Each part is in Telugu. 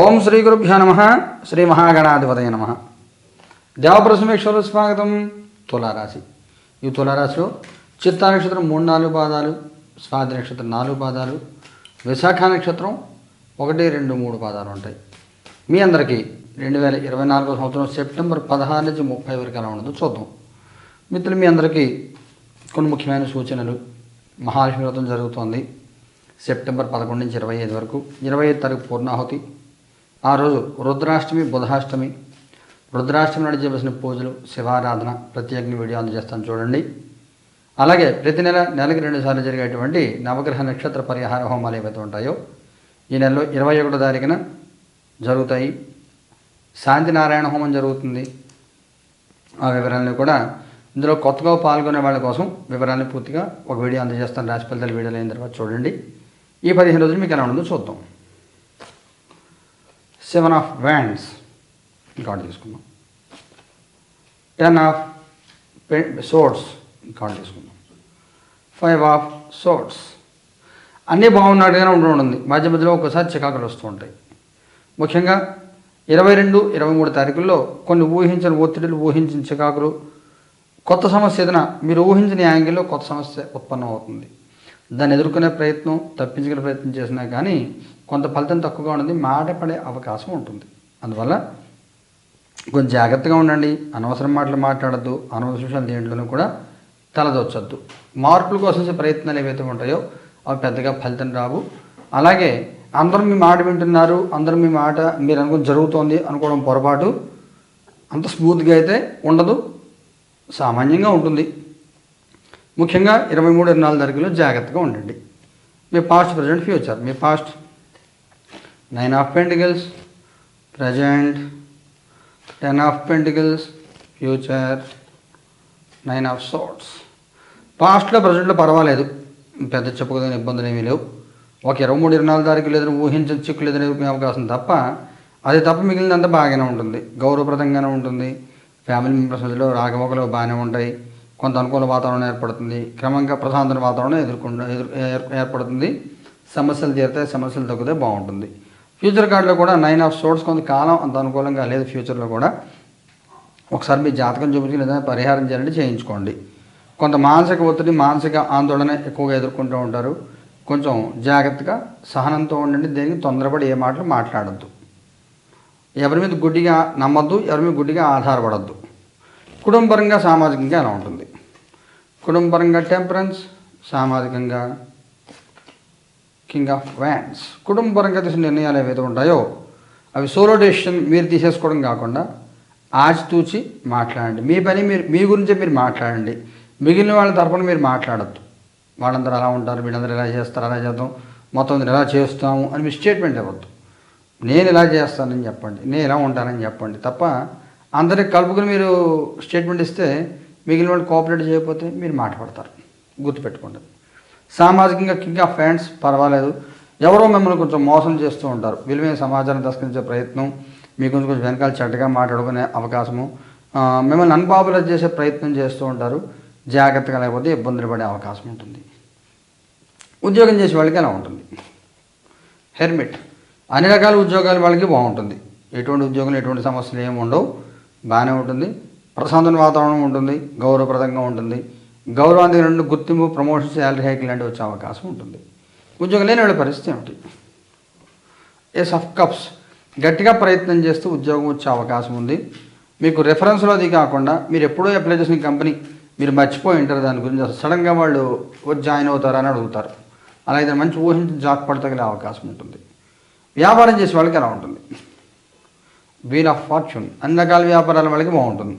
ఓం శ్రీ గురుభ్యో నమ. శ్రీ మహాగణాధిపతయ నమ. దేవప్రసమేశ్వర స్వాగతం. తులారాశి. ఈ తులారాశిలో చిత్తా నక్షత్రం మూడు నాలుగు పాదాలు స్వాతి నక్షత్రం నాలుగు పాదాలు విశాఖ నక్షత్రం ఒకటి రెండు మూడు పాదాలు ఉంటాయి. మీ అందరికీ రెండు వేల ఇరవై నాలుగో సంవత్సరం సెప్టెంబర్ పదహారు నుంచి ముప్పై వరకు ఎలా ఉండదో చూద్దాం. మిత్రులు మీ అందరికీ కొన్ని ముఖ్యమైన సూచనలు మహాలక్ష్మి వ్రతం జరుగుతోంది. సెప్టెంబర్ పదకొండు నుంచి ఇరవై ఐదు వరకు ఇరవై ఐదు తారీఖు పూర్ణాహుతి ఆ రోజు రుద్రాష్టమి బుధాష్టమి రుద్రాష్టమి నాడు చేయవలసిన పూజలు శివారాధన ప్రత్యేకంగా వీడియో అందజేస్తాను చూడండి. అలాగే ప్రతి నెల నెలకి రెండుసార్లు జరిగేటువంటి నవగ్రహ నక్షత్ర పరిహార హోమాలు ఏవైతే ఉంటాయో ఈ నెలలో ఇరవై ఒకటో తారీఖున జరుగుతాయి. శాంతి నారాయణ హోమం జరుగుతుంది. ఆ వివరాలను కూడా ఇందులో కొత్తగా పాల్గొనే వాళ్ళ కోసం వివరాలను పూర్తిగా ఒక వీడియో అందజేస్తాను. రాశి ఫలితాల వీడియోలు అయిన తర్వాత చూడండి. ఈ పదిహేను రోజులు మీకు ఎలా ఉందో చూద్దాం. సెవెన్ ఆఫ్ వ్యాండ్స్ కార్డు తీసుకుందాం టెన్ ఆఫ్ సోర్ట్స్ కార్డు తీసుకుందాం ఫైవ్ ఆఫ్ సోర్ట్స్ అన్నీ బాగున్నట్టుగానే ఉంటూ ఉంటుంది. మధ్య మధ్యలో ఒకసారి చికాకులు వస్తూ ఉంటాయి. ముఖ్యంగా ఇరవై రెండు ఇరవై మూడు తారీఖుల్లో కొన్ని ఊహించిన ఒత్తిడిలు ఊహించిన చికాకులు కొత్త సమస్య ఏదైనా మీరు ఊహించిన యాంగిల్లో కొత్త సమస్య ఉత్పన్నం అవుతుంది దాన్ని ఎదుర్కొనే ప్రయత్నం తప్పించుకునే ప్రయత్నం చేసినా కానీ కొంత ఫలితం తక్కువగా ఉంటుంది మాట పడే అవకాశం ఉంటుంది. అందువల్ల కొంచెం జాగ్రత్తగా ఉండండి అనవసరం మాటలు మాట్లాడద్దు అనవసర విషయాలు దేంట్లోనూ కూడా తలదొచ్చద్దు మార్పుల కోసం ప్రయత్నాలు ఏవైతే ఉంటాయో అవి పెద్దగా ఫలితం రావు. అలాగే అందరూ మీ మాట వింటున్నారు అందరూ మీ మాట మీరు అనుకుని జరుగుతోంది అనుకోవడం పొరపాటు. అంత స్మూత్గా అయితే ఉండదు సామాన్యంగా ఉంటుంది. ముఖ్యంగా ఇరవై మూడు ఇరవై నాలుగు తారీఖులో జాగ్రత్తగా ఉండండి. మీ past present future me past nine of pentacles present ten of pentacles future nine of swords పాస్ట్లో ప్రజెంట్లో పర్వాలేదు. పెద్ద చెప్పుకోదగిన ఇబ్బందులు ఏమీ లేవు. ఒక ఇరవై మూడు ఇరవై నాలుగు తారీఖులు ఏదైనా ఊహించిన చిక్కులు లేదని అవకాశం తప్ప అది తప్ప మిగిలినంత బాగానే ఉంటుంది. గౌరవప్రదంగానే ఉంటుంది. ఫ్యామిలీ మెంబర్స్ మధ్యలో రాగమొకలు బాగానే ఉంటాయి. కొంత అనుకూల వాతావరణం ఏర్పడుతుంది. క్రమంగా ప్రశాంతమైన వాతావరణం ఎదుర్కొంట ఎదురు ఏర్- ఏర్పడుతుంది. సమస్యలు తీరితే సమస్యలు తగ్గితే బాగుంటుంది. ఫ్యూచర్ కార్డులో కూడా నైన్ ఆఫ్ సోర్స్ కొంతకాలం అంత అనుకూలంగా లేదు ఫ్యూచర్లో కూడా. ఒకసారి మీ జాతకం చూపించి లేదా పరిహారం చేయాలంటే చేయించుకోండి. కొంత మానసిక ఒత్తిడి మానసిక ఆందోళన ఎక్కువగా ఎదుర్కొంటూ ఉంటారు. కొంచెం జాగ్రత్తగా సహనంతో ఉండండి. దేనికి తొందరపడి ఏ మాటలు మాట్లాడద్దు. ఎవరి మీద గుడ్డిగా నమ్మద్దు ఎవరి మీద గుడ్డిగా ఆధారపడద్దు. కుటుంబపరంగా సామాజికంగా ఎలా ఉంటుంది? కుటుంబపరంగా టెంపరెన్స్ సామాజికంగా కింగ్ ఆఫ్ వ్యాన్స్ కుటుంబపరంగా తీసిన నిర్ణయాలు ఏవైతే ఉంటాయో అవి సోలో డెసిషన్ మీరు తీసేసుకోవడం కాకుండా ఆచితూచి మాట్లాడండి. మీ పని మీరు మీ గురించే మీరు మాట్లాడండి. మిగిలిన వాళ్ళ తరపున మీరు మాట్లాడద్దు. వాళ్ళందరూ అలా ఉంటారు వీళ్ళందరూ ఇలా చేస్తారు అలా చేద్దాం మొత్తం అందరూ ఇలా చేస్తాము అని మీ స్టేట్మెంట్ ఇవ్వద్దు. నేను ఇలా చేస్తానని చెప్పండి నేను ఇలా ఉంటానని చెప్పండి తప్ప అందరికి కలుపుకుని మీరు స్టేట్మెంట్ ఇస్తే మిగిలిన వాళ్ళు కోఆపరేట్ చేయకపోతే మీరు మాట్లాడతారు పడతారు గుర్తుపెట్టుకోండి. సామాజికంగా కింగ్ ఆఫ్ ఫ్యాన్స్ పర్వాలేదు. ఎవరో మిమ్మల్ని కొంచెం మోసం చేస్తూ ఉంటారు. విలువైన సమాచారం తస్కరించే ప్రయత్నం మీ గురించి కొంచెం వెనకాల చెడ్డగా మాట్లాడుకునే అవకాశము మిమ్మల్ని అన్పాపులర్ చేసే ప్రయత్నం చేస్తూ ఉంటారు. జాగ్రత్తగా లేకపోతే ఇబ్బందులు పడే అవకాశం ఉంటుంది. ఉద్యోగం చేసే వాళ్ళకి ఎలా ఉంటుంది? హెర్మిట్. అన్ని రకాల ఉద్యోగాల వాళ్ళకి బాగుంటుంది. ఎటువంటి ఉద్యోగం ఎటువంటి సమస్యలు ఏమి ఉండవు. బాగానే ఉంటుంది. ప్రశాంతమైన వాతావరణం ఉంటుంది. గౌరవప్రదంగా ఉంటుంది. గౌరవానికి రెండు గుర్తింపు ప్రమోషన్ శాలరీ హైక్ లాంటివి వచ్చే అవకాశం ఉంటుంది. ఉద్యోగం లేని వాళ్ళ పరిస్థితి ఏమిటి? ఎస్ ఆఫ్ కప్స్ గట్టిగా ప్రయత్నం చేస్తూ ఉద్యోగం వచ్చే అవకాశం ఉంది. మీకు రెఫరెన్స్లో అది కాకుండా మీరు ఎప్పుడో అప్లై చేసిన కంపెనీ మీరు మర్చిపోయి ఉంటారు దాని గురించి. అసలు సడన్గా వాళ్ళు జాయిన్ అవుతారా అని అడుగుతారు. అలాగే మంచి ఊహించి జాబ్ పడతగలే అవకాశం ఉంటుంది. వ్యాపారం చేసే వాళ్ళకి ఎలా ఉంటుంది. వీల్ ఆఫ్ ఫార్చ్యూన్ అన్ని రకాల వ్యాపారాల వాళ్ళకి బాగుంటుంది.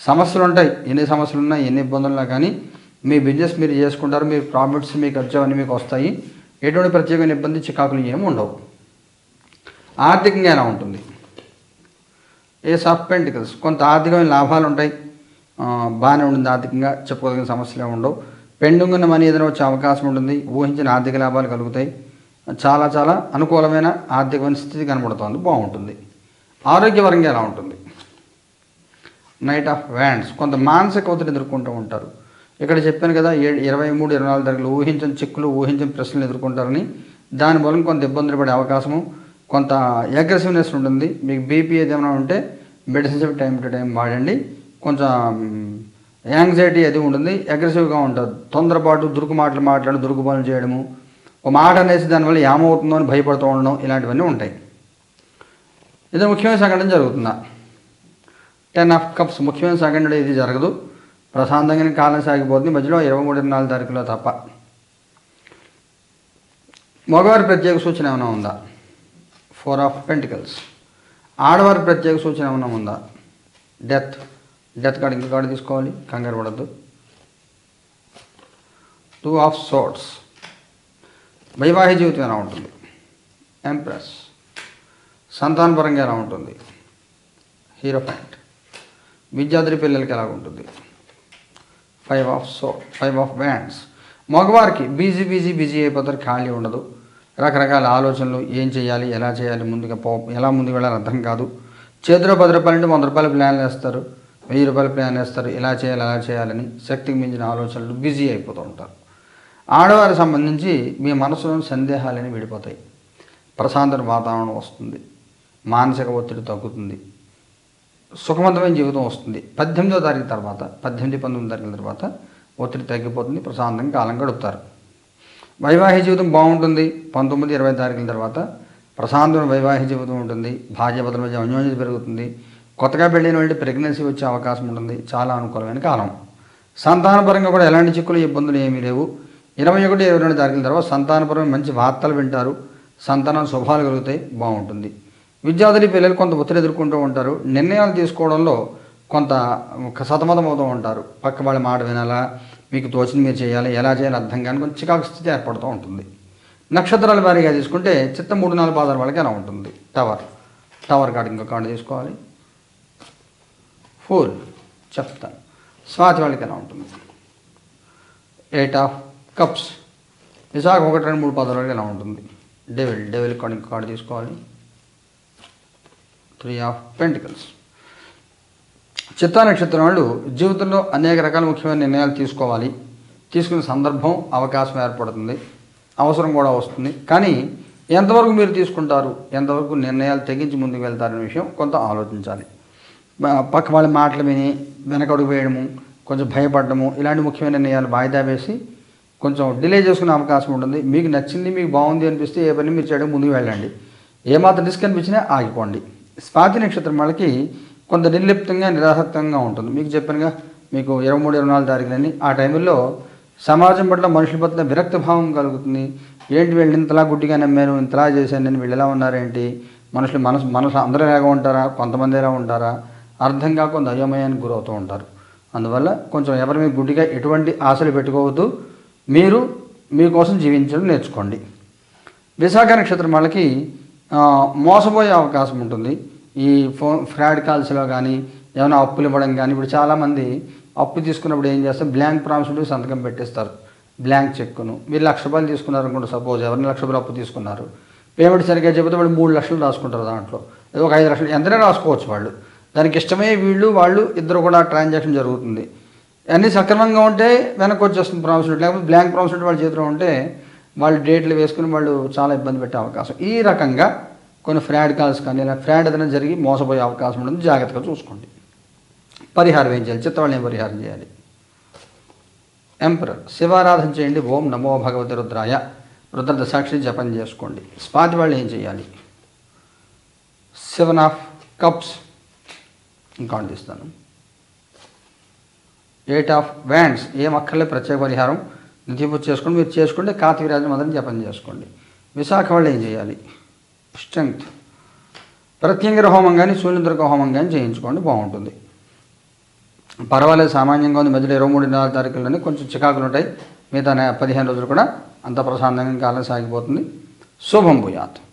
సమస్యలు ఉంటాయి ఎన్ని సమస్యలు ఉన్నా ఎన్ని ఇబ్బందులు ఉన్నా కానీ మీ బిజినెస్ మీరు చేసుకుంటారు మీ ప్రాఫిట్స్ మీకు వచ్చేవన్నీ మీకు వస్తాయి. ఎటువంటి ప్రత్యేకమైన ఇబ్బంది చికాకులు ఏమి ఉండవు. ఆర్థికంగా ఎలా ఉంటుంది? ఏ సాఫ్ పెంటికల్స్ కొంత ఆర్థికమైన లాభాలు ఉంటాయి బాగానే ఉంటుంది ఆర్థికంగా చెప్పుకోదగిన సమస్యలు ఉండవు. పెండింగ్ ఉన్న మనీ ఏదైనా వచ్చే అవకాశం ఉంటుంది. ఊహించిన ఆర్థిక లాభాలు కలుగుతాయి. చాలా చాలా అనుకూలమైన ఆర్థికమైన స్థితి కనబడుతోంది. బాగుంటుంది. ఆరోగ్యపరంగా ఎలా ఉంటుంది? నైట్ ఆఫ్ వ్యాండ్స్ కొంత మానసిక ఒత్తిడి ఎదుర్కొంటూ ఉంటారు. ఇక్కడ చెప్పాను కదా ఏ ఇరవై మూడు ఇరవై నాలుగు తారీఖులు ఊహించిన చిక్కులు ఊహించిన ప్రశ్నలు ఎదుర్కొంటారని. దాని మూలం కొంత ఇబ్బందులు పడే అవకాశము కొంత అగ్రెసివ్నెస్ ఉంటుంది. మీకు బీపీ ఏదైనా ఉంటే మెడిసిన్స్ టైం టు టైం వాడండి. కొంచెం యాంగ్జైటీ అది ఉంటుంది. అగ్రెసివ్గా ఉంటుంది తొందరపాటు దురుకు మాటలు మాట్లాడి దురుకు పనులు చేయడము ఒక మాట అనేసి దానివల్ల ఏమవుతుందో అని భయపడుతూ ఉండడం ఇలాంటివన్నీ ఉంటాయి. ఇది ముఖ్యమైన సంఘటన జరుగుతుందా? టెన్ ఆఫ్ కప్స్ ముఖ్యమైన సంఘటన ఇది జరగదు. ప్రశాంతంగానే కాలం సాగిపోతుంది. మధ్యలో ఇరవై మూడు ఇరవై నాలుగు తారీఖులో తప్ప. మగవారి ప్రత్యేక సూచన ఏమైనా ఉందా? ఫోర్ ఆఫ్ పెంటికల్స్ ఆడవారి ప్రత్యేక సూచన ఏమైనా ఉందా? డెత్ డెత్ కార్డు ఇంకా కార్డు తీసుకోవాలి. కంగారు పడద్దు. టూ ఆఫ్ సోట్స్ వైవాహిక జీవితం ఎలా ఉంటుంది? ఎంప్రెస్ సంతానపరంగా ఎలా ఉంటుంది? హీరో ప్యాంట్ విద్యాద్రి పిల్లలకి ఎలా ఉంటుంది five of so five of wands మగవారికి బిజీ బిజీ బిజీ అయిపోతారు ఖాళీ ఉండదు. రకరకాల ఆలోచనలు ఏం చేయాలి ఎలా చేయాలి ముందుగా పో ఎలా ముందుకు వెళ్ళాలి అర్థం కాదు. చేతిలో పది రూపాయలు అంటే వంద రూపాయల ప్లాన్లు వేస్తారు. వెయ్యి రూపాయల ప్లాన్ వేస్తారు. ఇలా చేయాలి అలా చేయాలని శక్తికి మించిన ఆలోచనలు బిజీ అయిపోతూ ఉంటారు. ఆడవారికి సంబంధించి మీ మనసులో సందేహాలని విడిపోతాయి. ప్రశాంతత వాతావరణం వస్తుంది. మానసిక ఒత్తిడి తగ్గుతుంది. సుఖవంతమైన జీవితం వస్తుంది. పద్దెనిమిదో తారీఖు తర్వాత పద్దెనిమిది పంతొమ్మిది తారీఖుల తర్వాత ఒత్తిడి తగ్గిపోతుంది ప్రశాంతంగా కాలం గడుపుతారు. వైవాహిక జీవితం బాగుంటుంది. పంతొమ్మిది ఇరవై తారీఖుల తర్వాత ప్రశాంతమైన వైవాహిక జీవితం ఉంటుంది. భార్యాభర్తల మధ్య అన్యోన్యత పెరుగుతుంది. కొత్తగా పెళ్ళిన వాళ్ళకి ప్రెగ్నెన్సీ వచ్చే అవకాశం ఉంటుంది. చాలా అనుకూలమైన కాలం. సంతానపరంగా కూడా ఎలాంటి చిక్కులు ఇబ్బందులు ఏమీ లేవు. ఇరవై ఒకటి ఇరవై రెండు తారీఖుల తర్వాత సంతానపరమైన మంచి వార్తలు వింటారు. సంతానం శుభాలు కలుగుతాయి. బాగుంటుంది. విద్యార్థులు పిల్లలు కొంత ఒత్తిడి ఎదుర్కొంటూ ఉంటారు. నిర్ణయాలు తీసుకోవడంలో కొంత ఒక సతమతం అవుతూ ఉంటారు. పక్క వాళ్ళ మాట వినాలా? మీకు తోచింది మీరు చేయాలి. ఎలా చేయాలి? అర్థం కానీ కొంచెం చికాకు స్థితి ఏర్పడుతూ ఉంటుంది. నక్షత్రాల వారీగా తీసుకుంటే చిత్త మూడు నాలుగు పాదాల వాళ్ళకి ఎలా ఉంటుంది. టవర్. టవర్ కార్డు ఇంకో కార్డు తీసుకోవాలి. ఫోర్ చెప్తాను స్వాతి వాళ్ళకి ఎలా ఉంటుంది. Eight of cups. విశాఖ ఒకటి రెండు మూడు పాదాల వరకు ఎలా ఉంటుంది. డెవిల్. డెవిల్ కార్డు ఇంకో కార్డు తీసుకోవాలి. Three of pentacles. చిత్తా నక్షత్రం వాళ్ళు జీవితంలో అనేక రకాల ముఖ్యమైన నిర్ణయాలు తీసుకోవాలి. తీసుకునే సందర్భం అవకాశం ఏర్పడుతుంది. అవసరం కూడా వస్తుంది. కానీ ఎంతవరకు మీరు తీసుకుంటారు? ఎంతవరకు నిర్ణయాలు తెగించి ముందుకు వెళ్తారనే విషయం కొంత ఆలోచించాలి. పక్క వాళ్ళ మాటలు విని వెనకడుగు వేయడము కొంచెం భయపడడము ఇలాంటి ముఖ్యమైన నిర్ణయాలు వాయిదా వేసి కొంచెం డిలే చేసుకునే అవకాశం ఉంటుంది. మీకు నచ్చింది మీకు బాగుంది అనిపిస్తే ఏ పని మీరు చేయడం ముందుకు వెళ్ళండి. ఏమాత్రం రిస్క్ అనిపించినా ఆగిపోండి. స్వాతి నక్షత్రం వాళ్ళకి కొంత నిర్లిప్తంగా నిరాసక్తంగా ఉంటుంది. మీకు చెప్పానుగా మీకు ఇరవై మూడు ఇరవై నాలుగు తారీఖులని ఆ టైంలో సమాజం పట్ల మనుషుల పట్ల విరక్త భావం కలుగుతుంది. ఏంటి వీళ్ళు ఇంతలా గుడ్డిగా నమ్మాను ఇంతలా చేశాను నేను వీళ్ళు ఎలా ఉన్నారేంటి? మనుషులు మనసు మనసు అందరూ ఎలాగా ఉంటారా? కొంతమంది ఎలా ఉంటారా? అర్థం కాకుండా అయోమయానికి గురవుతూ ఉంటారు. అందువల్ల కొంచెం ఎవరి మీద గుడ్డిగా ఎటువంటి ఆశలు పెట్టుకోవద్దు. మీరు మీకోసం జీవించడం నేర్చుకోండి. విశాఖ నక్షత్రం వాళ్ళకి మోసపోయే అవకాశం ఉంటుంది. ఈ ఫోన్ ఫ్రాడ్ కాల్స్లో కానీ ఏమైనా అప్పులు ఇవ్వడం కానీ ఇప్పుడు చాలామంది అప్పు తీసుకున్నప్పుడు ఏం చేస్తారు? బ్లాంక్ ప్రామిస్ సంతకం పెట్టేస్తారు. బ్లాంక్ చెక్కును. మీరు లక్ష రూపాయలు తీసుకున్నారు అనుకుంటే సపోజ్ ఎవరిని లక్ష రూపాయలు అప్పు తీసుకున్నారు? పేమెంట్ సరిగ్గా చెబితే వాళ్ళు మూడు లక్షలు రాసుకుంటారు దాంట్లో. ఏదో ఒక ఐదు లక్షలు ఎంతనే రాసుకోవచ్చు వాళ్ళు. దానికి ఇష్టమే వీళ్ళు వాళ్ళు ఇద్దరు కూడా ట్రాన్సాక్షన్ జరుగుతుంది. అన్నీ సక్రమంగా ఉంటే వెనక్కి వచ్చేస్తుంది ప్రామిస్ లేకపోతే బ్లాంక్ ప్రామిస్ వాళ్ళ చేతిలో ఉంటే వాళ్ళు డేట్లు వేసుకుని వాళ్ళు చాలా ఇబ్బంది పెట్టే అవకాశం. ఈ రకంగా కొన్ని ఫ్రాడ్ కాల్స్ కానీ ఇలా ఫ్రాడ్ ఏదైనా జరిగి మోసపోయే అవకాశం ఉంటుంది. జాగ్రత్తగా చూసుకోండి. పరిహారం ఏం చేయాలి? చిత్తవాళ్ళని పరిహారం చేయాలి? ఎంపరర్ శివారాధన చేయండి. ఓం నమో భగవతి రుద్రాయ. రుద్ర దశాక్షి జపం చేసుకోండి. స్పాతి వాళ్ళు ఏం చేయాలి? సెవెన్ ఆఫ్ కప్స్ ఇంకా అందిస్తాను ఎయిట్ ఆఫ్ వ్యాండ్స్ ఏం అక్కర్లే ప్రత్యేక పరిహారం. నిత్యపూజ చేసుకోండి మీరు చేసుకుంటే కార్తీకరాజు మదం జపం చేసుకోండి. విశాఖ వాళ్ళు ఏం చేయాలి? స్ట్రెంగ్త్. ప్రత్యంగిర హోమం కానీ సూర్యదుర్గ హోమం కానీ చేయించుకోండి బాగుంటుంది. పర్వాలేదు సామాన్యంగా ఉంది. మధ్యలో ఇరవై మూడు నాలుగు తారీఖుల్లోనే కొంచెం చికాకులు ఉంటాయి. మిగతా పదిహేను రోజులు కూడా అంత ప్రశాంతంగా కాలం సాగిపోతుంది. శుభం భూయాత్.